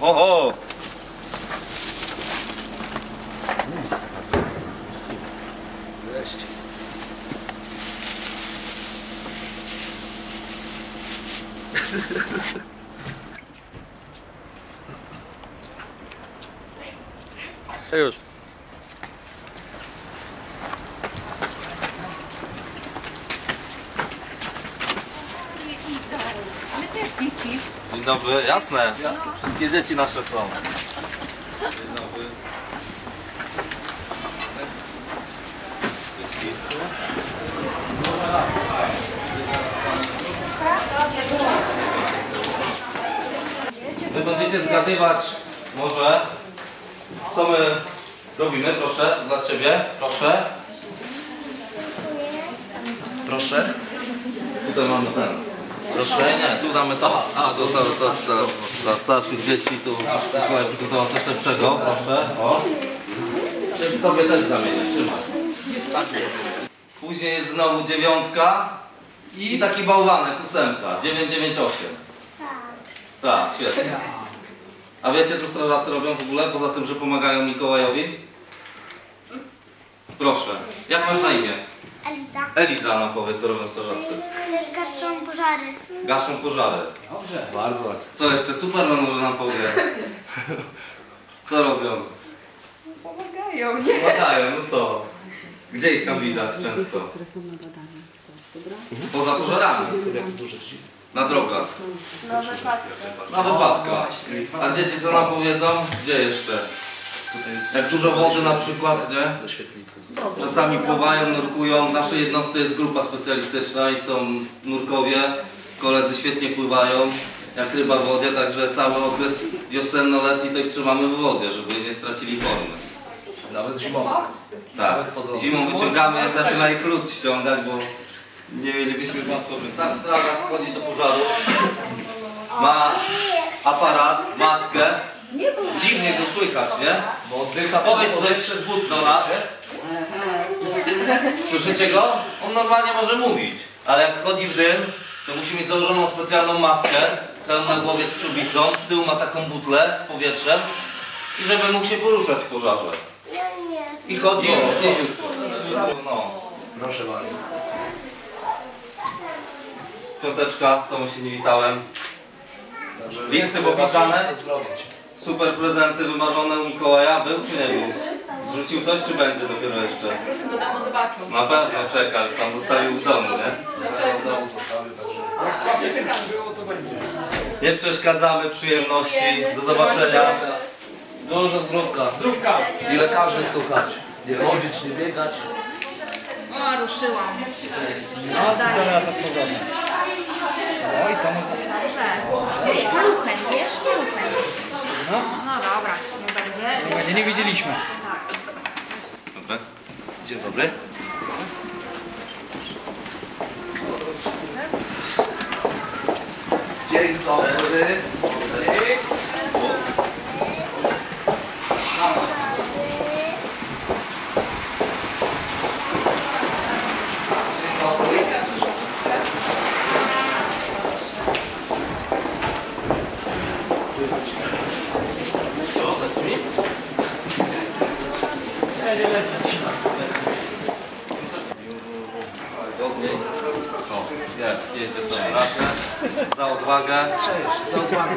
ho, ho! Już. Dzień dobry, jasne. Wszystkie dzieci nasze są. Dzień dobry. Wy będziecie zgadywać może, co my robimy. Proszę, dla Ciebie. Proszę. Proszę. Tutaj mamy ten. Proszę, nie, tu damy to. A, to, to, to, to, dla starszych dzieci tu Mikołaj przygotował coś lepszego. Proszę, o. Żeby Tobie też zamienię, trzymaj. Później jest znowu dziewiątka i taki bałwanek, ósemka, 998. Tak, świetnie. A wiecie co strażacy robią w ogóle, poza tym, że pomagają Mikołajowi? Proszę, jak masz na imię? Eliza. Eliza nam powie, co robią strażacy. Też gaszą pożary. Gaszą pożary. Dobrze, bardzo. Co jeszcze? Superman może nam powie. Co robią? Pomagają, nie? Pomagają, no co? Gdzie ich tam widać często? Poza pożarami. Na drogach. No wypadki. Na wypadkach. A dzieci co nam powiedzą? Gdzie jeszcze? Jak dużo wody na przykład, nie? Do świetlicy. Czasami pływają, nurkują. W naszej jednostce jest grupa specjalistyczna i są nurkowie. Koledzy świetnie pływają, jak ryba w wodzie, także cały okres wiosenno-letni to ich trzymamy w wodzie, żeby nie stracili formy. Nawet zimowo. Tak, zimą wyciągamy, jak zaczyna ich lód ściągać, bo nie mielibyśmy wypadkowych. Tak, strażak wchodzi do pożaru, ma aparat, maskę, dziwnie go słychać, nie? Bo oddycha Powiedz coś przez but do nas. Słyszycie go? On normalnie może mówić, ale jak chodzi w dym, to musi mieć założoną specjalną maskę, hełm na głowie z przybicą, z tyłu ma taką butlę z powietrzem i żeby mógł się poruszać w pożarze. I chodzi niziutko. No. Proszę bardzo. Piąteczka, z tobą się nie witałem. Listy popisane? Super prezenty wymarzone u Mikołaja. Był czy nie był? Zrzucił coś czy będzie dopiero jeszcze? Domu, zobaczą. Na pewno czeka, już tam zostawił w domu, nie? Ja w domu zostawię, także... Nie przeszkadzamy przyjemności. Do zobaczenia. Dużo zdrówka. Zdrówka. I lekarzy słuchać. Nie chodzić, nie biegać. O, ruszyłam. No, daj. Oj, to Dobrze. Bierz paluchę, bierz paluchę. No. No dobra, nie będzie nie widzieliśmy. Dobra. Dzień dobry. Dzień dobry. Dzień dobry. Godniej. O, jest. Za odwagę. Cześć, za odwagę.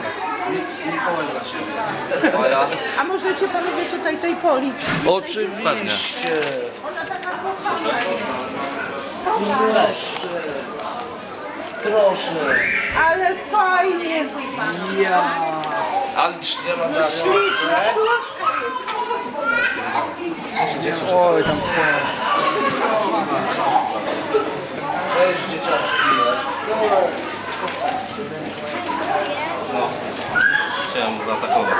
Mi- Mikołaj dla siebie. Moja. A możecie panowie tutaj tej polić? Oczywiście. Proszę. Proszę. Ale fajnie! Ja. Alicz nie ma za co. Oj, tam Cześć dzieciaczki. No. Chciałem mu zaatakować.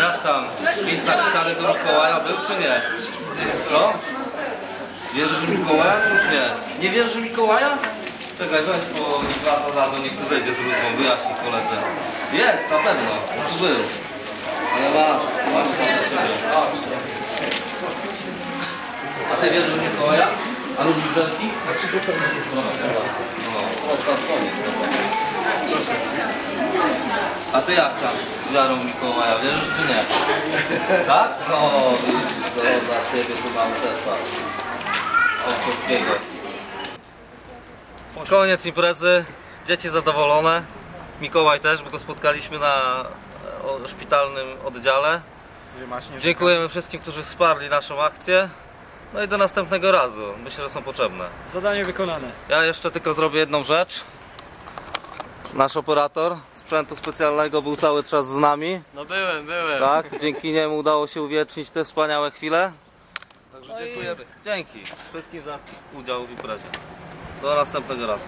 Jak tam? List napisany do Mikołaja był czy nie? Co? Wierzysz w Mikołaja czy już nie? Nie wierzysz w Mikołaja? Czekaj, weź po klasa za to, niech tu zejdzie z rózgą, wyjaśni koledze. Jest, na pewno. Tu był. Ale masz, masz tam do ciebie. A ty wierzysz w Mikołaja? A lubisz żelki? No, ostatni koniec. A ty jak tam z wiarą Mikołaja, wierzysz czy nie? Tak? No, widzisz, to dla ciebie to mam też tak. Coś polskiego. Koniec imprezy, dzieci zadowolone. Mikołaj też, bo go spotkaliśmy na szpitalnym oddziale. Dziękujemy wszystkim, którzy wsparli naszą akcję. No i do następnego razu. Myślę, że są potrzebne. Zadanie wykonane. Ja jeszcze tylko zrobię jedną rzecz. Nasz operator sprzętu specjalnego był cały czas z nami. No byłem, byłem. Tak, dzięki niemu udało się uwiecznić te wspaniałe chwile. Także dziękujemy. Dzięki wszystkim za udział w imprezie. Do następnego razu.